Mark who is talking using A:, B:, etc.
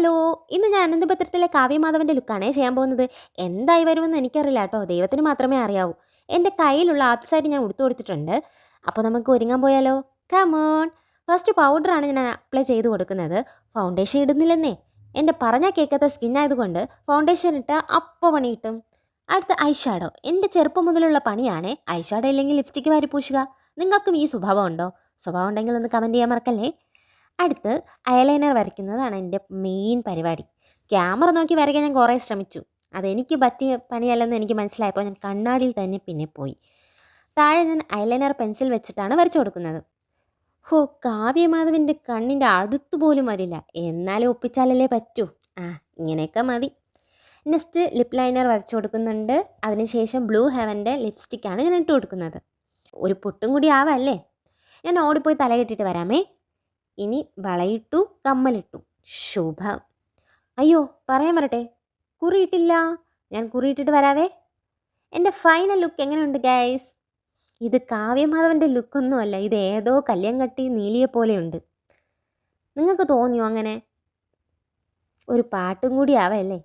A: Hello ഇന്ന് ഞാൻ അനന്തപത്രത്തിലെ കാവ്യമാധവന്റെ ലുക്കാണേ ചെയ്യാൻ പോകുന്നത്. എന്തായി വരുമെന്ന് എനിക്കറിയില്ല കേട്ടോ. ദൈവത്തിന് മാത്രമേ അറിയാവൂ. എന്റെ കയ്യിലുള്ള ആപ്സായിട്ട് ഞാൻ ഉടുത്തു കൊടുത്തിട്ടുണ്ട്. അപ്പോൾ നമുക്ക് ഒരുങ്ങാൻ പോയാലോ? കമോൺ ഫസ്റ്റ് പൗഡറാണ് ഞാൻ അപ്ലൈ ചെയ്ത് കൊടുക്കുന്നത്. ഫൗണ്ടേഷൻ ഇടുന്നില്ലെന്നേ. എന്റെ പറഞ്ഞാൽ കേൾക്കാത്ത ആയതുകൊണ്ട് ഫൗണ്ടേഷൻ ഇട്ട് അപ്പോൾ പണി കിട്ടും. അടുത്ത ഐഷാഡോ എന്റെ ചെറുപ്പം മുതലുള്ള പണിയാണ് ഐഷാഡോ ഇല്ലെങ്കിൽ ലിപ്സ്റ്റിക്ക് വാരി പൂശുക. നിങ്ങൾക്കും ഈ സ്വഭാവം ഉണ്ടോ? സ്വഭാവം ഉണ്ടെങ്കിൽ ഒന്ന് കമന്റ് ചെയ്യാൻ മറക്കല്ലേ? അടുത്ത് ഐലൈനർ വരയ്ക്കുന്നതാണ് എന്റെ മെയിൻ പരിപാടി. ക്യാമറ നോക്കി വരയ്ക്കാൻ ഞാൻ കുറേ ശ്രമിച്ചു. അതെനിക്ക് പറ്റിയ പണിയല്ലെന്ന് എനിക്ക് മനസ്സിലായപ്പോൾ ഞാൻ കണ്ണാടിയിൽ തന്നെ പിന്നെ പോയി. താഴെ ഞാൻ ഐലൈനർ പെൻസിൽ വെച്ചിട്ടാണ് വരച്ചു കൊടുക്കുന്നത്. ഹോ കാവ്യമാധവന്റെ കണ്ണിന്റെ അടുത്ത് പോലും വരില്ല. എന്നാലും ഒപ്പിച്ചാലല്ലേ പറ്റൂ? ആ ഇങ്ങനെയൊക്കെ മതി. നെക്സ്റ്റ് ലിപ് ലൈനർ വരച്ചു കൊടുക്കുന്നുണ്ട്. അതിനുശേഷം ബ്ലൂ ഹെവന്റെ ലിപ്സ്റ്റിക്കാണ് ഞാൻ ഇട്ട് കൊടുക്കുന്നത്. ഒരു പൊട്ടും കൂടി ആവല്ലേ? ഞാൻ ഓടിപ്പോയി തല കെട്ടിയിട്ട് വരാമേ. ഇനി വളയിട്ടു കമ്മലിട്ടു. ശുഭം. അയ്യോ പറയാൻ വരട്ടെ കുറിയിട്ടില്ല. ഞാൻ കുറിയിട്ടിട്ട് വരാവേ. എന്റെ ഫൈനൽ ലുക്ക് എങ്ങനെയുണ്ട് ഗൈസ് ഇത് കാവ്യമാധവന്റെ ലുക്കൊന്നുമല്ല ഇത് ഏതോ കല്യാൺ കട്ടി നീലിയെ പോലെയുണ്ട്. നിങ്ങൾക്ക് തോന്നിയോ അങ്ങനെ? ഒരു പാട്ടും കൂടി ആവല്ലേ?